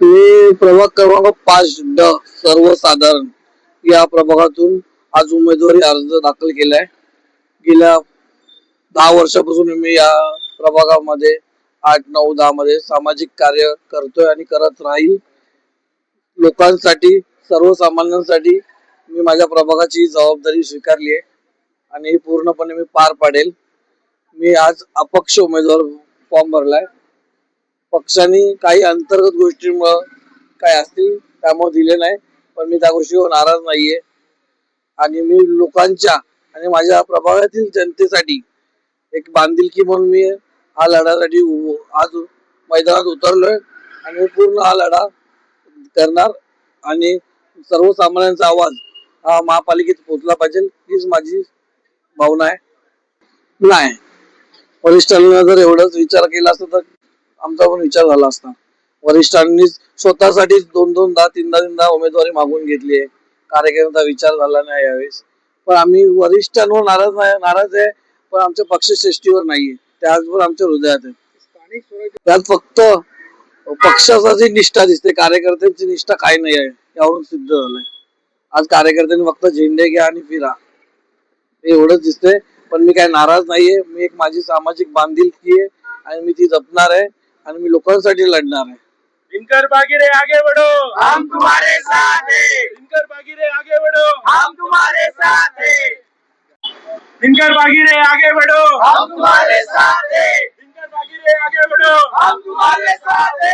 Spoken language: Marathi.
मी प्रभाग क्रमांक पाच ड सर्वसाधारण या प्रभागातून आज उमेदवारी अर्ज दाखल केलाय. गेल्या दहा वर्षापासून मी या प्रभागामध्ये आठ नऊ दहा मध्ये सामाजिक कार्य करतोय आणि करत राहील. लोकांसाठी सर्वसामान्यांसाठी मी माझ्या प्रभागाची जबाबदारी स्वीकारली आहे आणि ही पूर्णपणे मी पार पाडेल. मी आज अपक्ष उमेदवार फॉर्म भरलाय. पक्षांनी काही अंतर्गत गोष्टींमुळं काय असतील त्यामुळे दिले नाही. पण मी त्या गोष्टीवर नाराज नाहीये. आणि मी लोकांच्या आणि माझ्या प्रभागातील जनतेसाठी एक बांधिलकी म्हणून मी हा लढ्यासाठी आज मैदानात उतरलोय. आणि पूर्ण हा लढा करणार. आणि सर्वसामान्यांचा आवाज हा महापालिकेत पोहोचला पाहिजे हीच माझी भावना आहे. नाही. वरिष्ठांना जर एवढाच विचार केला असता तर आमचा पण विचार झाला असता. वरिष्ठांनी स्वतःसाठीच दोन दोनदा तीनदा तीनदा उमेदवारी मागून घेतली आहे. कार्यकर्त्यांचा विचार झाला नाही यावेळेस. पण आम्ही वरिष्ठांवर नाराज नाही नाराज आहे पण आमच्या पक्षश्रेष्ठीवर नाहीये. त्याचबरोबर आमच्या हृदयात आहे. त्यात फक्त पक्षाचा निष्ठा दिसते कार्यकर्त्यांची निष्ठा काही नाही आहे यावरून सिद्ध झालंय. आज कार्यकर्त्यांनी फक्त झेंडे घ्या आणि फिरा. हे एवढंच दिसतंय पण मी काय नाराज नाहीये. मी एक माझी सामाजिक बांधिलकी आहे आणि मी ती जपणार आहे. आणि मी लोकांसाठी लढणार आहे. दिनकर बागिरे आगे बढ़ो हम तुम्हारे साथ हैं. दिनकर बागिरे आगे बढ़ो हम तुम्हारे साथ हैं. दिनकर बागिरे आगे बढ़ो हम तुम्हारे साथ हैं. दिनकर बागिरे आगे बढ़ो हम तुम्हारे साथ